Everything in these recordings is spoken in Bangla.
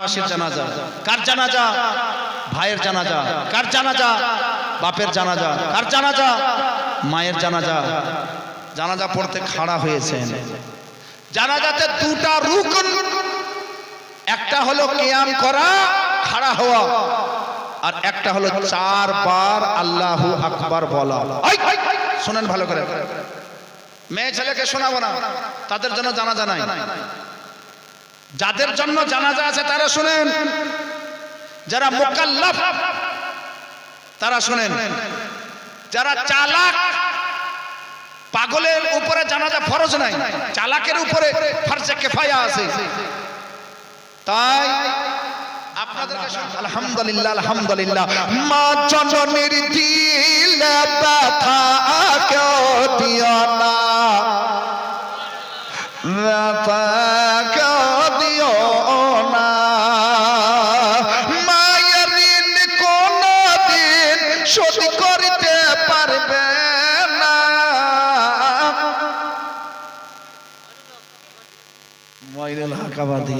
মাসির জানাজা। কার জানাজা? ভাইয়ের জানাজা। কার জানাজা? বাপের জানাজা। কার জানাজা? মায়ের জানাজা। জানাজা পড়তে খাড়া হয়েছেন। জানাজাতে দুটা রুকন। একটা হলো কিয়াম করা, খাড়া হওয়া। আর একটা হলো চারবার আল্লাহু আকবার বলা। শোনেন ভালো করে। মেয়ে ছেলেকে শোনাবো না। তাদের জন্য জানাজা নাই। যাদের জন্য জানাজা আছে তারা শুনেন। যারা মোকাল্লাফ, তারা শুনেন। যারা চালাক, পাগলের উপরে জানাজা ফরজ নাই, চালাকের উপরে ফারজে কেফায়া আছে। তাই আলহামদুলিল্লাহ আলহামদুলিল্লাহ। মা জননীর দিলে ব্যথা কেউ দিও না।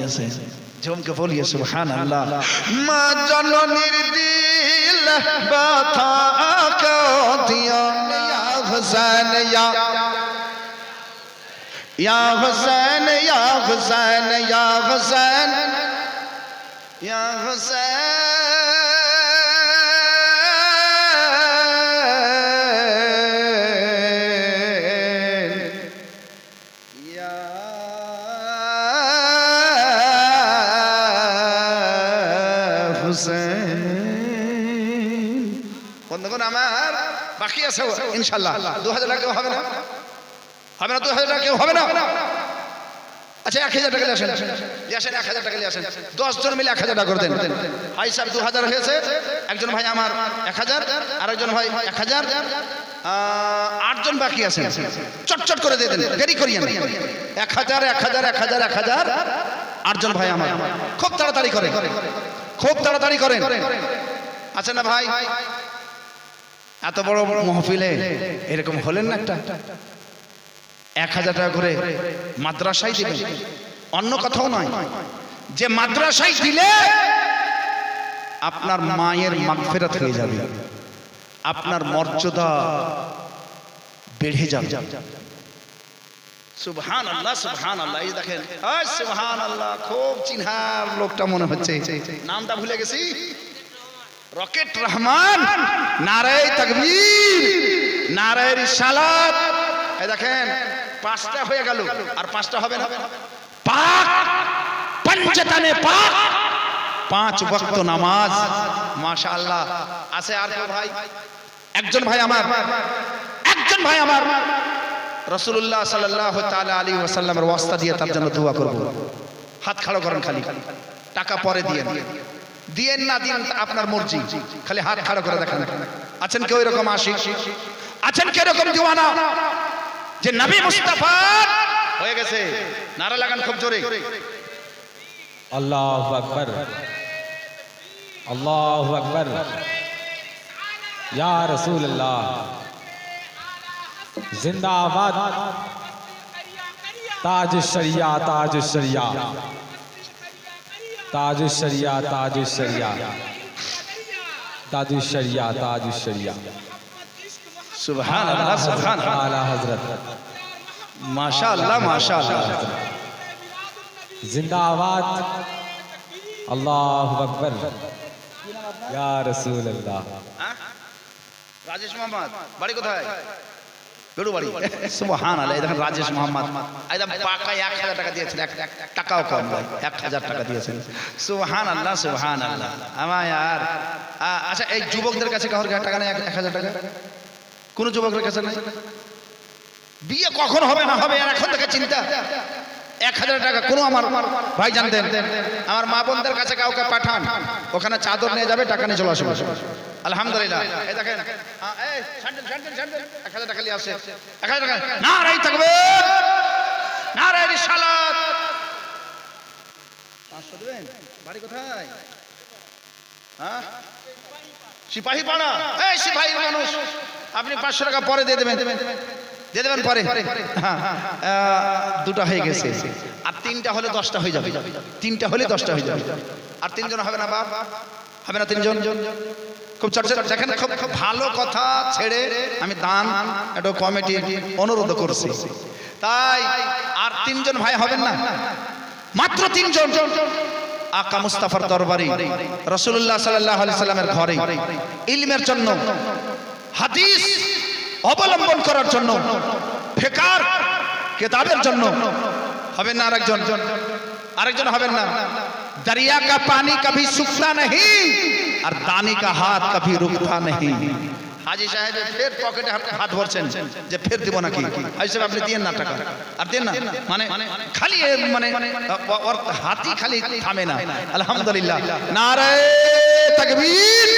বলতেছে ঝুমকে বলিয়ে সুহান আল্লাহ মা জননীর দিল ব্যথা দিও হুসেন ইয়া হুসেন ইয়া হুসেন ইয়া হুসেন। ইয়া হুসেন। বাকি আছে ইনশাল্লাহ দু হাজার টাকা হবে না? হবে না দু হাজার টাকা হবে না? আচ্ছা এক হাজার টাকা নিয়ে আসেন। আসেন এক হাজার টাকা নিয়ে আসেন। দশ জন মিলে এক হাজার টাকা করে দেন। ভাই সাহেব দু হাজার হয়েছে। একজন ভাই আমার এক হাজার আর একজন ভাই এক হাজার। আটজন বাকি আছেন। চটচট করে দিয়ে দেন দেরি করিয়েন। না। এক হাজার এক হাজার এক হাজার এক হাজার। আটজন ভাই আমার। খুব তাড়াতাড়ি করেন। খুব তাড়াতাড়ি করেন। আচ্ছা না ভাই এত বড় বড় মহফিলে এরকম হলেন না একটা? এক হাজার টাকা করে মাদ্রাসায় দিবেন অন্য কথাও নয়। যে মাদ্রাসায় দিলে আপনার মায়ের মাগফেরাত হয়ে যাবে। আপনার মর্যাদা বেড়ে যাবে। সুবহান আল্লাহ সুবহান আল্লাহ এই দেখেন আয় সুবহান আল্লাহ খুব চিনহার লোকটা মনে হচ্ছে। নামটা ভুলে গেছি। রকেট রহমান, নারায় তকবীর, নারায় রিসালাত। এই দেখেন, পাঁচটা হয়ে গেল, আর পাঁচটা হবে না। পাক, পঞ্চতনে পাক, পাঁচ ওয়াক্ত নামাজ। মাশাআল্লাহ। আছে আর কেউ ভাই? একজন ভাই আমার। একজন ভাই আমার। রাসূলুল্লাহ সাল্লাল্লাহু তাআলা আলাইহি ওয়াসাল্লামের ওয়াস্তা দিয়ে তার জন্য দোয়া করব। হাত খাড়া করেন খালি। টাকা পরে দিয়ে দিয়ে দিয়েন না দিন আপনার মর্জি। খালি হাত খাড়া করে দেখেন। আছেন কেউ এরকম আসি আছেন কেউ এরকম দিওয়ানা? যে নবী মুস্তাফা হয়ে গেছে। নারা লাগান খুব জোরে। আল্লাহ আকবর। আল্লাহ আকবর। ইয়া রাসূলুল্লাহ। জিন্দাবাদ। তাজ শরিয়া তাজ শরিয়া। তাজুশরিয়া তাজুশরিয়া তাজুশরিয়া তাজুশরিয়া সুবহান আল্লাহ সুবহান আলা হযরত। মাশাআল্লাহ মাশাআল্লাহ। জিন্দাবাদ। আল্লাহু আকবার। ইয়া রাসূলুল্লাহ। হ্যাঁ? রাজেশ মোহাম্মদ বাড়ি কোথায়? দেখেন রাজেশ মোহাম্মদ। একদম এক হাজার টাকা দিয়েছেন এক টাকাও কম নয় এক হাজার টাকা দিয়েছেন। আমার আর আচ্ছা এই যুবকদের কাছে কারোর টাকা নেই এক এক হাজার টাকা? কোন যুবকের কাছে নেই? বিয়ে কখন হবে না হবে আর এখন থেকে চিন্তা। এক হাজার টাকা, কোনো আমার ভাই জানতেন আমার মা বোনদের কাছে কাউকে পাঠান, ওখানে চাদর নিয়ে যাবে, টাকা নিয়ে চলে আসবে। আলহামদুলিল্লাহ। এই দেখেন দেন। এক হাজার টাকা নিয়ে এক হাজার টাকা না রাই থাকবে না রাই রিসালাত! পাঁচশো দেবেন? কোথায়? হ্যাঁ? সিপাহী পাড়া? এই সিপাহী মানুষ। আপনি পাঁচশো টাকা পরে দিয়ে দেবেন। দিয়ে দেবেন পরে। হ্যাঁ আহ, দুটা হয়ে গেছে। আর তিনটা হলে দশটা হয়ে যাবে। তিনটা হলে দশটা হয়ে যাবে। আর তিনজন হবে না বাপ? হবে না তিনজন? খুব চর্চা দেখেন খুব খুব ভালো কথা ছেড়ে আমি দান একটা কমিটি অনুরোধ করছি। তাই আর তিনজন ভাই হবেন না? মাত্র তিনজন। আকা মুস্তাফার দরবারে। রসুল্লাহ সাল্লাহ আলি সাল্লামের ঘরে। ইলমের জন্য। হাদিস। অবলম্বন করার জন্য, ফেকার কেতাবের জন্য হবেন না আরেকজন? আরেকজন হবেন না। দরিয়া কা পানি কবি সুখতা নেই আর দানি কা হাত কবি রুখতা নেই মানে মানে আলহামদুলিল্লাহ। নারে তাকবীর।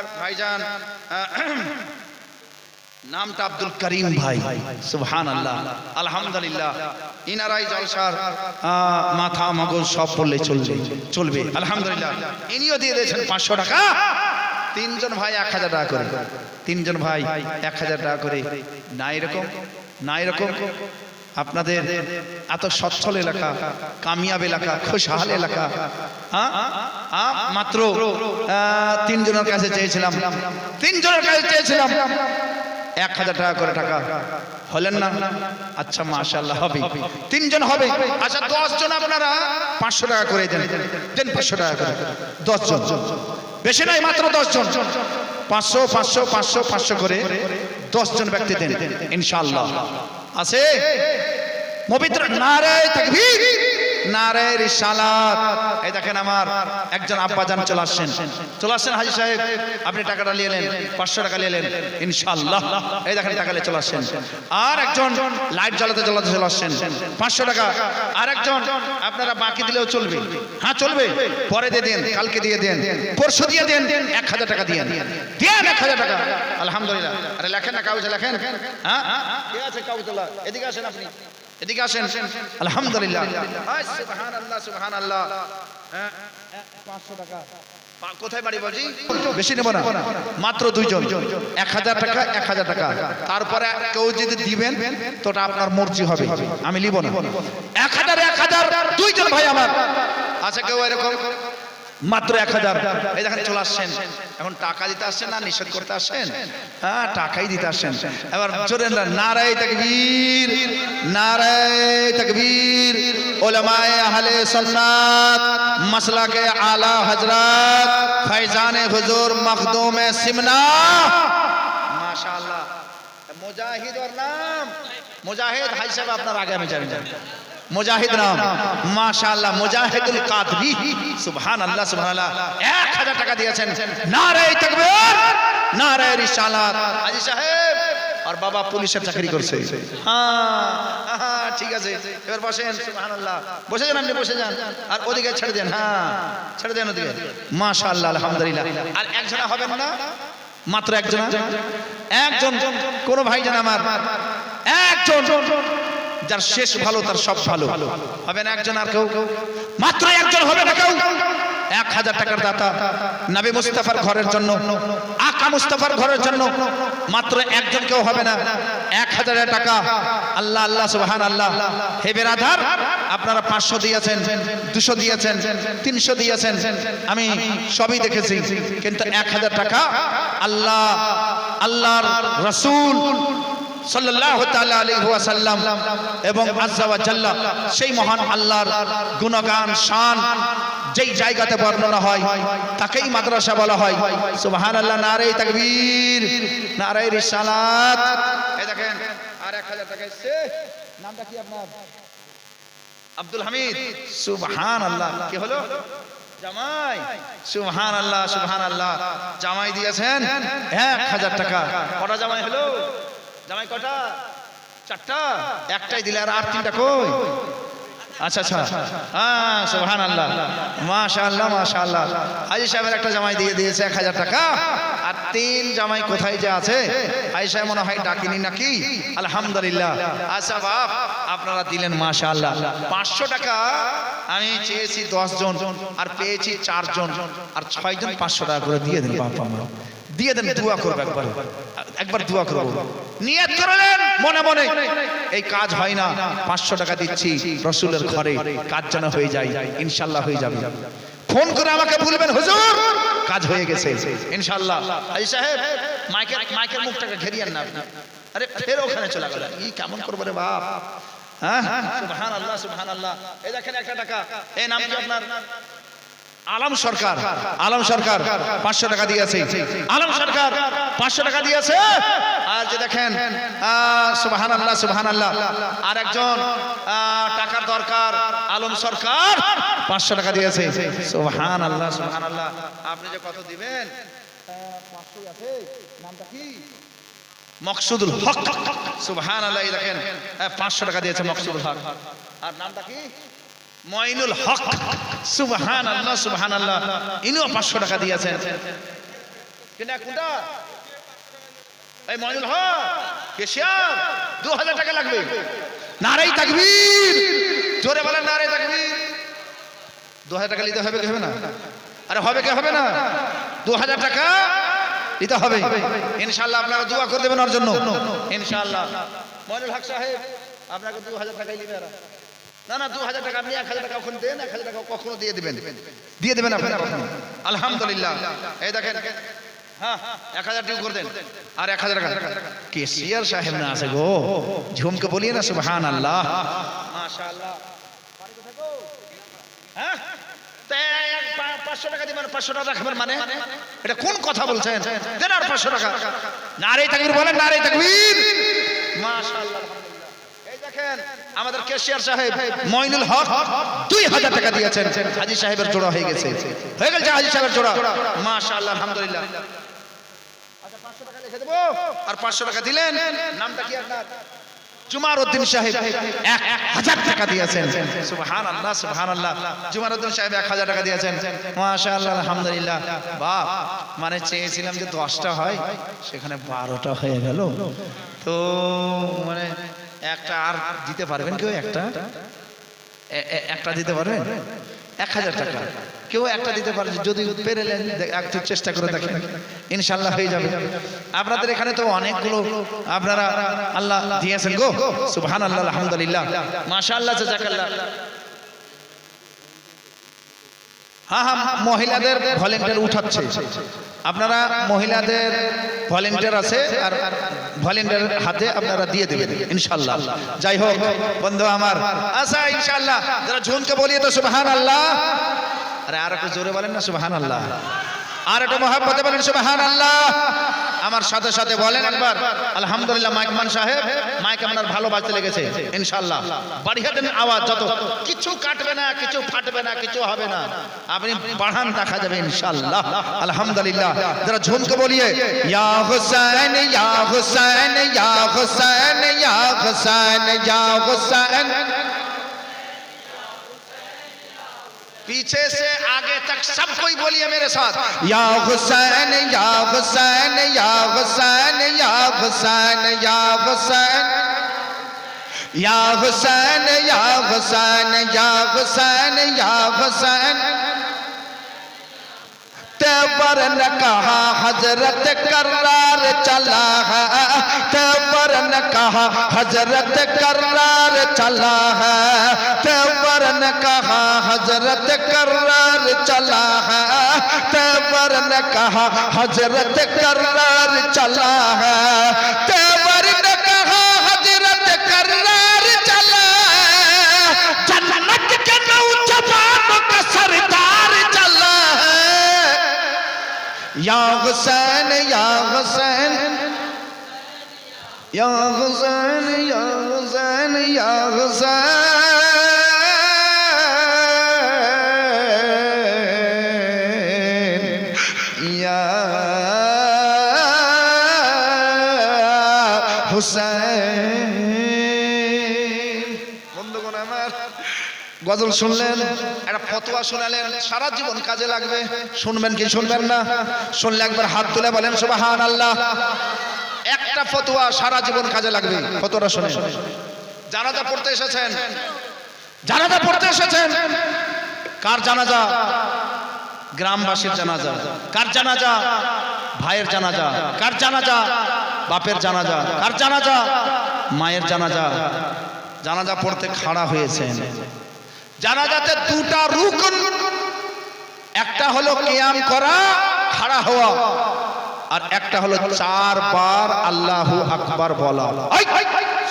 আমার ভাইজান নামটা আব্দুল করিম ভাই। সুবহান আল্লাহ আলহামদুলিল্লাহ। ইনারাই জলসার মাথা মগজ সব বললে চলবে চলবে। আলহামদুলিল্লাহ। ইনিও দিয়ে দিয়েছেন পাঁচশো টাকা। তিনজন ভাই এক হাজার টাকা করে। তিনজন ভাই এক হাজার টাকা করে। না এরকম? না এরকম? আপনাদের এত সচ্ছল এলাকা, কামিয়াব এলাকা, খুশহাল এলাকা? মাত্র তিনজনের কাছে চেয়েছিলাম। তিনজনের কাছে চেয়েছিলাম। এক হাজার টাকা করে টাকা। হলেন না? আচ্ছা মাশাল্লাহ হবে। তিনজন হবে। আচ্ছা দশ জন আপনারা পাঁচশো টাকা করে দেন। দেন পাঁচশো টাকা করে। দশ জন বেশি নাই মাত্র দশ জন পাঁচশো পাঁচশো পাঁচশো পাঁচশো করে দশ জন ব্যক্তি দেন, ইনশাআল্লাহ। আছে। পবিত্র নারে তাকবীর। নারে রিসালাত এই দেখেন আমার একজন আব্বাজান চলে আসছেন। চলে আসছেন হাজি সাহেব, আপনি টাকাটা নিয়ে এলেন পাঁচশো টাকা নিয়ে এলেন ইনশাআল্লাহ। এই দেখেন টাকা নিয়ে চলে আসছেন। আর একজন লাইট জ্বালাতে জ্বালাতে চলে আসছেন, পাঁচশো টাকা। আর একজন আপনারা বাকি দিলেও চলবে। হ্যাঁ চলবে। পরে দিয়ে দেন, কালকে দিয়ে দেন, পরশু দিয়ে দেন, এক হাজার টাকা দিয়ে দেন। এক হাজার টাকা। আলহামদুলিল্লাহ। আরে লেখেন না, কাগজে লেখেন। হ্যাঁ? কে আছে কাগজলা এদিকে আসেন আপনি। এদিকে আসেন। আলহামদুলিল্লাহ। সুবহানাল্লাহ হ্যাঁ, পাঁচশো টাকা। কোথায় বাড়ি বেশি না। মাত্র দুইজন। এক হাজার টাকা এক হাজার টাকা। তারপরে কেউ যদি আপনার মর্জি হবে। আমি নিব না। এক হাজার এক হাজার দুইজন ভাই আমার। আচ্ছা কেউ এরকম মাত্র এক হাজার। এই দেখেন চলে আসছেন। এখন টাকা দিতে আসছেন না নিষেধ করতে আসছেন? হ্যাঁ টাকাই দিতে আসছেন। এবার না, নারায় তকবীর নারায় তকবীর। ওলামায়ে আহলে সুন্নাত মাসলাকে আলা হযরত ফৈজানে হুজুর মখদুমে সিমনা। মাশাআল্লাহ। মুজাহিদ ওর নাম। মুজাহিদ হাই সাহেব আপনার আগে আমি জানি। মুজাহিদ নাম। মাশাআল্লাহ, মুজাহিদুল কাদরি। সুবহানাল্লাহ সুবহানাল্লাহ। 1000 টাকা দিয়েছেন। নারে তাকবীর নারে রিসালাত। হাজি সাহেব, আর বাবা পুলিশের চাকরি করছে। হ্যাঁ ঠিক আছে। এবার বসেন, সুবহানাল্লাহ। বসে যান আপনি, বসে যান। আর ওদিকে ছেড়ে দেন হ্যাঁ ছেড়ে দেন ওদিকে। মাশাআল্লাহ, আলহামদুলিল্লাহ। আর একজনা হবেন না? মাত্র একজন? একজন, কোন ভাইজান আমার। একজন। যার শেষ ভালো তার সব ভালো। হবে না একজন আর কেউ? মাত্র একজন হবে না কেউ? এক হাজার টাকার দাতা। নবী মুস্তাফার ঘরের জন্য আকা মুস্তাফার ঘরের জন্য মাত্র একজন কেউ হবে না। এক হাজার টাকা। আল্লাহ আল্লাহ সুবহান আল্লাহ হেবের আধার আপনারা পাঁচশো দিয়েছেন দুশো দিয়েছেন তিনশো দিয়েছেন। আমি সবই দেখেছি। কিন্তু এক হাজার টাকা আল্লাহ আল্লাহর রসুল সাল্লাল্লাহু তাআলা আলাইহি ওয়াসাল্লাম এবং আজ্জা ওয়া জাল্লা, সেই মহান আল্লাহর গুণগান, শান যেই জায়গাতে বর্ণনা হয়, তাকেই মাদ্রাসা বলা হয়। সুবহানাল্লাহ, নারে তাকবীর, নারে রিসালাত। এই দেখেন, আর 1000 টাকা এসেছে। নামটা কি আপনার? আব্দুল হামিদ। সুবহান আল্লাহ কি হলো? জামাই। সুবহান আল্লাহ সুবহান আল্লাহ জামাই দিয়েছেন এক হাজার টাকা। কটা জামাই হলো? জামাই কটা? চারটা? একটাই দিলে আর আর তিনটা কই? আচ্ছা আচ্ছা। হ্যাঁ সুবহান আল্লাহ মাশা আল্লাহ মাশা আল্লাহ হাজি সাহেবের একটা জামাই দিয়ে দিয়েছে এক হাজার টাকা। আর তিন জামাই কোথায় যে আছে? হাজি সাহেব মনে হয় ডাকিনি নাকি? আলহামদুলিল্লাহ। আচ্ছা বাপ, আপনারা দিলেন মাশা আল্লাহ পাঁচশো টাকা। আমি চেয়েছি দশ জন আর পেয়েছি চারজন। আর ছয় জন পাঁচশো টাকা করে দিয়ে দিন বাপ আমার দিয়ে দেন দোয়া করব একবার একবার দোয়া করব। নিয়ত করলেন মনে মনে। এই কাজ হয় না। পাঁচশো টাকা দিচ্ছি রসুলের ঘরে কাজ যেন হয়ে যায় ইনশাল্লাহ হয়ে যাবে। ফোন করে আমাকে বলবেন হুজুর কাজ হয়ে গেছে। ইনশাল্লাহ। এই সাহেব মাইকের মাইকের মুখটাকে ঘেরিয়েন না আপনি। আরে ফের ওখানে চলে গেল। ই কেমন করব রে বাপ। হ্যাঁ? সুবহান আল্লাহ সুবহান আল্লাহ এই দেখেন একটা টাকা। এই নাম কি আপনার? আলম সরকার আলম সরকার, পাঁচশো টাকা দিয়েছে। আলম সরকার, পাঁচশো টাকা দিয়েছে। আর যে দেখেন সুবাহান আল্লাহ সুবাহান আল্লাহ আর একজন টাকার দরকার, আলম সরকার, পাঁচশো টাকা দিয়েছে। সুবাহান আল্লাহ সুবাহান আল্লাহ আপনি যে কত দিবেন? নামটা কি মকসুদুল হক। সুবহান আল্লাহ দেখেন পাঁচশো টাকা দিয়েছে মকসুদুল হক। আর নামটা কি? মইনুল হক। সুবহান আল্লাহ সুবহান আল্লাহ ইনিও পাঁচশো টাকা দিয়েছেন। কিনা কোনটা এই মইনুল হক কেশিয়ার দু হাজার টাকা লাগবে। নারাই তাকবীর। জোরে বলেন নারাই তাকবীর। দু হাজার টাকা নিতে হবে কি হবে না? আরে হবে কি হবে না? দু হাজার টাকা দিতে হবে। ইনশাল্লাহ আপনারা দোয়া করে দেবেন ওর জন্য। ইনশাল্লাহ মইনুল হক সাহেব আপনাকে দু হাজার টাকাই এরা। না না দু হাজার টাকা আপনি এক হাজার টাকা কখন দেন এক হাজার টাকা কখনো দিয়ে দেবেন। দিয়ে দেবেন। আপনি আলহামদুলিল্লাহ। এই দেখেন। হ্যাঁ এক হাজার টিউ করে দেন। আর এক হাজার টাকা। কেসিয়ার সাহেব না আছে গো? ঝুমকে বলিয়ে না সুবহান আল্লাহ মাশাআল্লাহ। হ্যাঁ? পাঁচশো টাকা দিবেন পাঁচশো টাকা রাখবেন মানে? এটা কোন কথা বলছেন? দেন আর পাঁচশো টাকা। নারে তাকবীর বলেন নারে তাকবীর। মাশাআল্লাহ। আমাদের কেশিয়ার সাহেব মইনুল হক দুই হাজার টাকা দিয়েছেন। হাজি সাহেবের জোড়া হয়ে গেছে। হয়ে গেছে হাজি সাহেবের জোড়া। মাশাআল্লাহ আলহামদুলিল্লাহ। আচ্ছা, 500 টাকা আর পাঁচশো টাকা দিলেন নামটা কি আপনার? জুমার উদ্দিন সাহেব এক হাজার টাকা দিয়েছেন। সুবহান আল্লাহ সুবহান আল্লাহ জুমার উদ্দিন সাহেব এক হাজার টাকা দিয়েছেন। মাশা আল্লাহ আলহামদুলিল্লাহ। বাপ মানে চেয়েছিলাম যে দশটা হয় সেখানে বারোটা হয়ে গেল। তো মানে একটা আর দিতে পারবেন কেউ? একটা? একটা দিতে পারবেন? এক হাজার টাকা। কেউ একটা দিতে পারে যদি দে- একটু চেষ্টা করে দেখেন। ইনশাল্লাহ হয়ে যাবে। আপনাদের এখানে তো অনেকগুলো আপনারা আল্লাহ দিয়েছেন গো। সুবহান আল্লাহ আলহামদুলিল্লাহ। মাশাআল্লাহ জাজাকাল্লাহ হ্যাঁ হ্যাঁ মহিলাদের ভলেন্টিয়ার উঠাচ্ছে। আপনারা মহিলাদের ভলেন্টিয়ার আছে আর ভলেন্টিয়ার হাতে আপনারা দিয়ে দেবেন ইনশাল্লাহ যাই হোক, বন্ধু আমার আচ্ছা ইনশাল্লাহ যারা ঝুমকে বলিয়ে তো সুবহান আল্লাহ আরে আর একটু জোরে বলেন না সুবহান আল্লাহ আর একটু মহাব্বতে বলেন সুবহান আল্লাহ আমার সাথে সাথে বলেন একবার। আলহামদুলিল্লাহ মাইকমান সাহেব, মাইক আপনার ভালো বাজতে লেগেছে ইনশাল্লাহ দেন আওয়াজ যত, কিছু কাটবে না, কিছু ফাটবে না, কিছু হবে না। আপনি বাড়ান, দেখা যাবে ইনশাল্লাহ আলহামদুলিল্লাহ। যারা ঝুমকে বলিয়ে, ইয়া হুসাইন ইয়া হুসাইন ইয়া হুসাইন ইয়া হুসাইন ইয়া হুসাইন। पीछे से आगे तक सब कोई बोलिए मेरे साथ। या हुसैन या हुसैन या हुसैन या हुसैन या हुसैन। या हुसैन या हुसैन या हुसैन या हुसैन। तेवर न कहा हज़रत करार चला है। ते पर न कहा हज़रत करार चला है। ते पर न कहा हज़रत करार चला है। ते पर न कहा हज़रत करार चला है। तेवर Ya Hüseyin, Ya Hüseyin Ya Hüseyin, Ya Hüseyin, Ya Hüseyin Ya Hüseyin বদল শুনলেন। ফতোয়া শোনালেন, সারা জীবন কাজে লাগবে। শুনবেন কি শুনবেন না? শুনলে একবার হাত তুলে বলেন সুবাহান আল্লাহ একটা ফতোয়া সারা জীবন কাজে লাগবে। ফতোয়াটা শুনে জানাজা পড়তে এসেছেন? জানাজা পড়তে এসেছেন? কার জানাজা? গ্রামবাসীর জানাজা। কার জানাজা? ভাইয়ের জানাজা। কার জানাজা? বাপের জানাজা। কার জানাজা? মায়ের জানাজা। জানাজা পড়তে খাড়া হয়েছেন। জানাজাতে দুটা রুকন একটা হলো কেয়াম করা, খাড়া হওয়া, আর একটা হলো চারবার আল্লাহু আকবার বলা।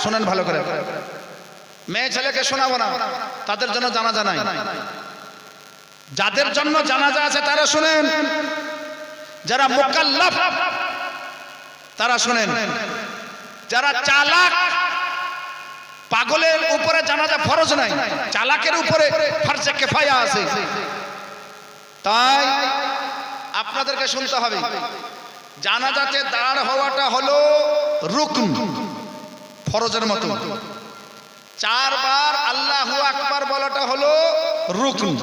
শোনেন ভালো করে। মেয়ে ছেলেকে শোনাবো না, তাদের জন্য জানাজা নাই। যাদের জন্য জানাজা আছে তারা শুনেন। যারা মোকাল্লাফ, তারা শুনেন। যারা চালাক পাগলের উপরে জানাজা ফরজ নাই, চালাকের উপরে ফার্জে কেফায়া আছে। তাই আপনাদেরকে শুনতে হবে, জানাজাতে দাঁড় হওয়াটা হলো রুকন, ফরজের মতো। চারবার আল্লাহু আকবার বলাটা হলো রুকন।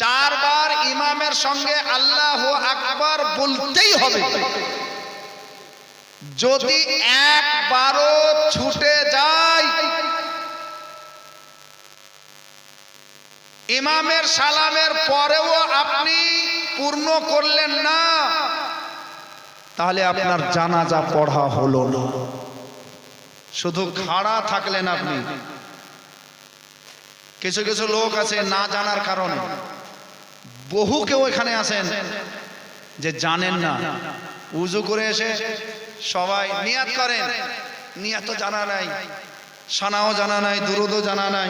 চারবার ইমামের সঙ্গে আল্লাহু আকবার বলতেই হবে। যদি একবারও ছুটে যায় ইমামের সালামের পরেও আপনি পূর্ণ করলেন না তাহলে আপনার জানাজা পড়া হলো না। শুধু খাড়া থাকলেন আপনি। কিছু কিছু লোক আছে না জানার কারণে। বহু কেউ এখানে আছেন যে জানেন না। উজু করে এসে সবাই নিয়াত করেন। নিয়াত জানা নাই। সানাও জানা নাই দুরুদও জানা নাই।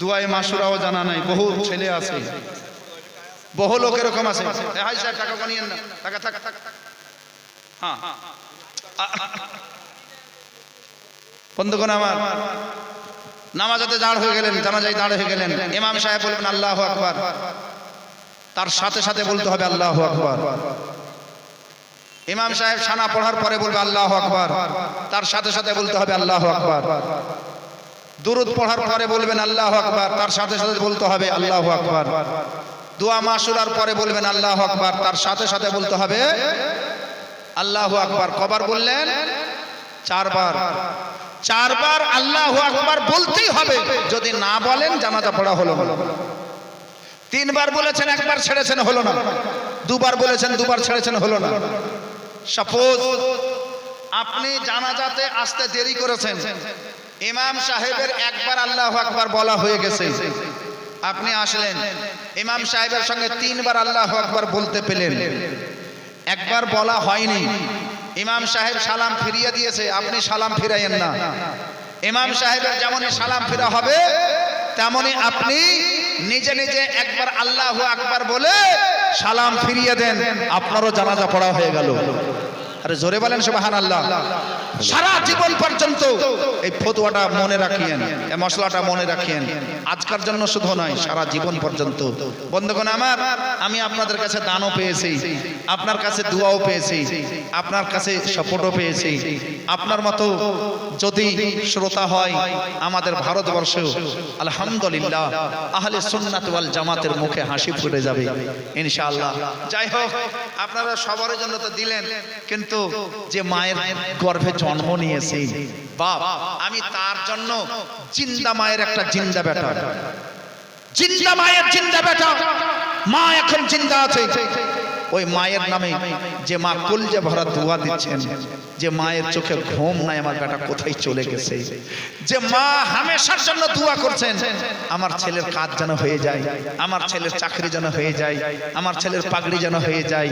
দুয়াই মাসুরাও জানা নাই। বহু ছেলে আছে। বহু লোক এরকম আছে। হাই সাহেব টাকা বানিয়েন না। টাকা টাকা টাকা হ্যাঁ। বন্ধুগণ আমার নামাজাতে দাঁড় হয়ে গেলেন জানাজাই দাঁড় হয়ে গেলেন। ইমাম সাহেব বলবেন আল্লাহ আকবার। তার সাথে সাথে বলতে হবে আল্লাহ আকবার। ইমাম সাহেব সানা পড়ার পরে বলবে, আল্লাহ আকবার। তার সাথে সাথে বলতে হবে, আল্লাহ আকবার। দুরুদ পড়ার পরে বলবেন, আল্লাহ আকবার। তার সাথে সাথে বলতে হবে, আল্লাহ আকবার। দোয়া মাসুরার পরে বলবেন, আল্লাহ আকবার। তার সাথে সাথে বলতে হবে, আল্লাহ আকবার। কবার বললেন? চারবার। চারবার আল্লাহ আকবার বলতেই হবে, যদি না বলেন জানাজা পড়া হলো না। তিনবার বলেছেন, একবার ছেড়েছেন হলো না। দুবার বলেছেন, দুবার ছেড়েছেন হলো না। সাপোজ আপনি জানাজাতে আসতে দেরি করেছেন। ইমাম সাহেবের একবার আল্লাহ আকবার বলা হয়ে গেছে। আপনি আসলেন। ইমাম সাহেবের সঙ্গে তিনবার আল্লাহ আকবার বলতে পেলেন। একবার বলা হয়নি। ইমাম সাহেব সালাম ফিরিয়ে দিয়েছে। আপনি সালাম ফিরাইয়েন না। ইমাম সাহেবের যেমনই সালাম ফিরা হবে তেমনি আপনি নিজে নিজে একবার আল্লাহ আকবার বলে সালাম ফিরিয়ে দেন। আপনারও জানাজা পড়া হয়ে গেল। আরে জোরে বলেন সুবাহান আল্লাহ সারা জীবন পর্যন্ত এই ফতুয়াটা মনে রাখিয়েন, এই মশলাটা মনে রাখিয়েন। আজকার জন্য শুধু নয়, সারা জীবন পর্যন্ত। বন্ধুগণ আমার, আমি আপনাদের কাছে দানও পেয়েছি, আপনার কাছে দুয়াও পেয়েছি, আপনার কাছে সাপোর্টও পেয়েছি। আপনার মতো যদি শ্রোতা হয় আমাদের ভারতবর্ষ আলহামদুলিল্লাহ, আহলে সুন্নাত ওয়াল জামাতের মুখে হাসি ফুটে যাবে, ইনশাআল্লাহ। যাই হোক, আপনারা সবার জন্য তো দিলেন, কিন্তু যে মায়ের গর্ভে জন্ম নিয়েছে। বাপ, আমি তার জন্য জিন্দা মায়ের একটা জিন্দা বেটা। জিন্দা মায়ের জিন্দা বেটা। মা এখন জিন্দা আছে। ওই মায়ের নামে যে মা কলজে ভরা দোয়া দিচ্ছেন, যে মায়ের চোখে ঘুম নাই, আমার বেটা কোথায় চলে গেছে? যে মা হামেশার জন্য দোয়া করছেন, আমার ছেলের কাজ যেন হয়ে যায়, আমার ছেলের চাকরি যেন হয়ে যায়, আমার ছেলের পাগড়ি যেন হয়ে যায়,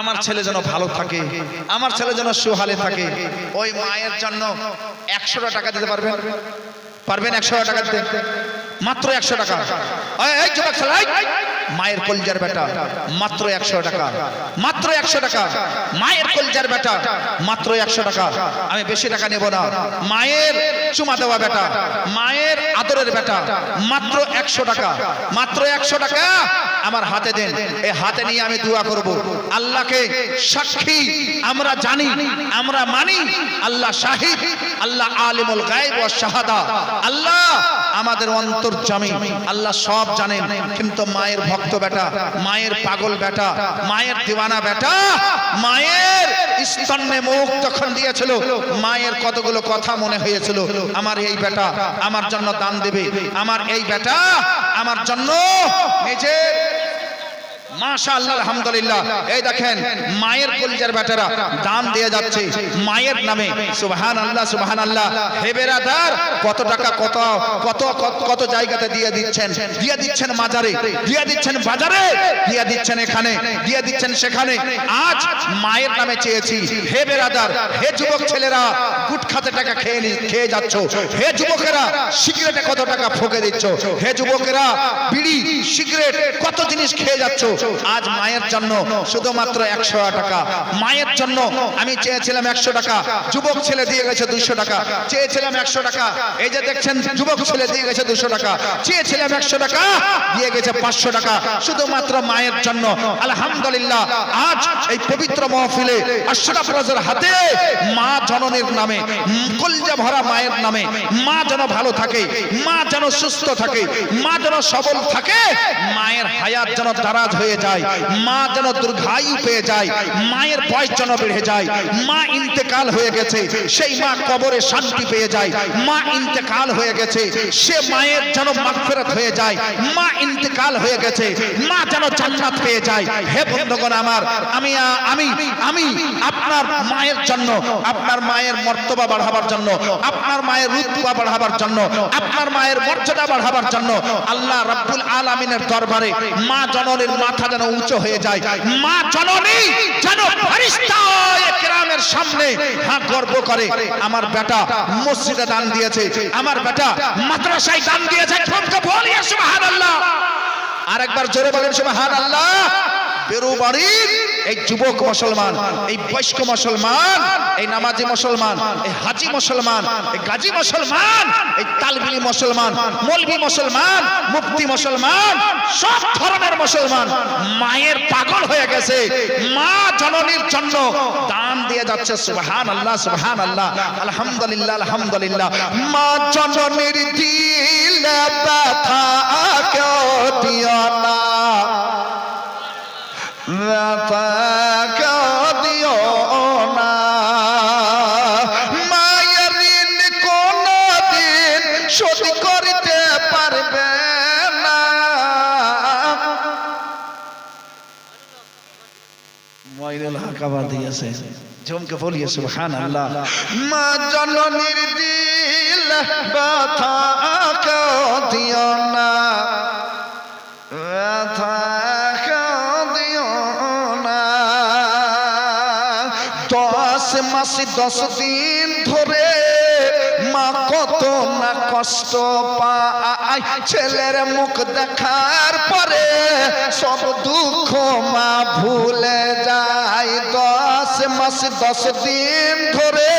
আমার ছেলে যেন ভালো থাকে, আমার ছেলে যেন সুহালে থাকে, ওই মায়ের জন্য একশোটা টাকা দিতে পারবেন? পারবেন একশো টাকা দিতে? মাত্র একশো টাকা! মায়ের কলজার বেটা, মাত্র একশো টাকা। মাত্র একশো টাকা। মায়ের কলজার বেটা, মাত্র একশো টাকা। আমি বেশি টাকা নেব না। মায়ের চুমা দেওয়া বেটা, মায়ের আদরের বেটা, মাত্র একশো টাকা। মাত্র একশো টাকা। আমার হাতে দেন। এই হাতে নিয়ে আমি দোয়া করব। আল্লাহকে সাক্ষী আমরা জানি, আমরা মানি। আল্লাহ শাহিদ, আল্লাহ আলিমুল গায়েব ও শাহাদা। আল্লাহ আমাদের অন্তর্জামী আল্লাহ সব জানেন, কিন্তু মায়ের ভক্ত বেটা মায়ের পাগল বেটা মায়ের দিওয়ানা বেটা মায়ের স্তন্যে মুখ যখন দিয়েছিল, মায়ের কতগুলো কথা মনে হয়েছিল, আমার এই বেটা আমার জন্য দান দেবে, আমার এই বেটা আমার জন্য নিজের মাশা আল্লাহ আলহামদুলিল্লাহ। এই দেখেন, মায়ের কলিজার বেটারা দান দিয়ে যাচ্ছে। মায়ের নামে সুবহান আল্লাহ সুবহান আল্লাহ হে বেরাদার, কত টাকা, কত কত, কত- জায়গাতে দিয়ে দিচ্ছেন? দিয়ে দিচ্ছেন মাজারে, দিয়ে দিচ্ছেন বাজারে, দিয়ে দিচ্ছেন এখানে, দিয়ে দিচ্ছেন সেখানে। আজ মায়ের নামে চেয়েছি, হে বেরাদার, হে যুবক ছেলেরা, গুটখাতে টাকা খেয়ে খেয়ে যাচ্ছ। হে যুবকেরা, সিগারেটে কত টাকা ফুকে দিচ্ছ? হে যুবকেরা, বিড়ি, সিগারেট, কত জিনিস খেয়ে যাচ্ছ? আজ মায়ের জন্য শুধুমাত্র একশো টাকা। মায়ের জন্য আমি চেয়েছিলাম একশো টাকা। যুবক ছেলে দিয়ে গেছে দুশো টাকা। চেয়েছিলাম একশো টাকা। এই যে দেখছেন, যুবক ছেলে দিয়ে গেছে দুশো টাকা। চেয়েছিলাম একশো টাকা, দিয়ে গেছে পাঁচশো টাকা। শুধুমাত্র মায়ের জন্য। আলহামদুলিল্লাহ, আজ এই পবিত্র মহফিলে আশরাফ রাজার হাতে মা জননীর নামে, কলজা ভরা মায়ের নামে, মা যেন ভালো থাকে, মা যেন সুস্থ থাকে, মা যেন সবল থাকে, মায়ের হায়াত যেন দারাজ হয়ে যায়। মা যেন দীর্ঘায়ু পেয়ে যায়, মায়ের বয়স যেন বেড়ে যায়, মা ইন্তেকাল হয়ে গেছে, সেই মা কবরে শান্তি পেয়ে যায়, মা ইন্তেকাল হয়ে গেছে, সে মায়ের যেন মাগফিরাত হয়ে যায়, মা ইন্তেকাল হয়ে গেছে, মা যেন জান্নাত পেয়ে যায়। হে বন্ধুগণ আমার, আমি আমি আমি আপনার মায়ের জন্য, আপনার মায়ের মর্তবা বাড়াবার জন্য, আপনার মায়ের রুতবা বাড়াবার জন্য, আপনার মায়ের মর্যাদা বাড়াবার জন্য আল্লাহ রাব্বুল আলামিনের দরবারে মা জননীর মাথা যেন উঁচু হয়ে যায়। মা জননী যেন কেরামের সামনে হ্যাঁ গর্ব করে। আমার বেটা মসজিদে দান দিয়েছে। আমার বেটা মাদ্রাসায় দান দিয়েছে। ঠমকে বলিয়ে সুবহানাল্লাহ। আরেকবার জোরে বলেন সুবহানাল্লাহ। বেরু বাড়ির এই যুবক মুসলমান, এই বয়স্ক মুসলমান, এই নামাজি মুসলমান, এই হাজি মুসলমান, এই গাজী মুসলমান, এই তালবিলি মুসলমান মলবি মুসলমান, মুফতি মুসলমান, সব ধরনের মুসলমান, মায়ের পাগল হয়ে গেছে। মা জননীর জন্য দান দিয়ে যাচ্ছে সুবহান আল্লাহ সুবহান আল্লাহ আলহামদুলিল্লাহ আলহামদুলিল্লাহ। মা জননীর দিলে ব্যথা কেউ দিও না। মায়ের ঋণ কোনদিন শোধ করিতে পারবে না। দিয়েছে। ঝুমকে বলিয়ে সুবহান আল্লাহ মা জননীর দিল ব্যথা দিও না। ব্যথা মাস দশ দিন ধরে, মা কত না কষ্ট পায়। ছেলের মুখ দেখার পরে সব দুঃখ মা ভুলে যায়। দশ মাস দশ দিন ধরে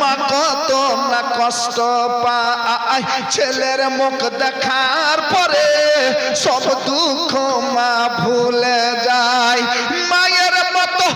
মা কত না কষ্ট পায়। ছেলের মুখ দেখার পরে সব দুঃখ মা ভুলে যায়। মায়ের মতো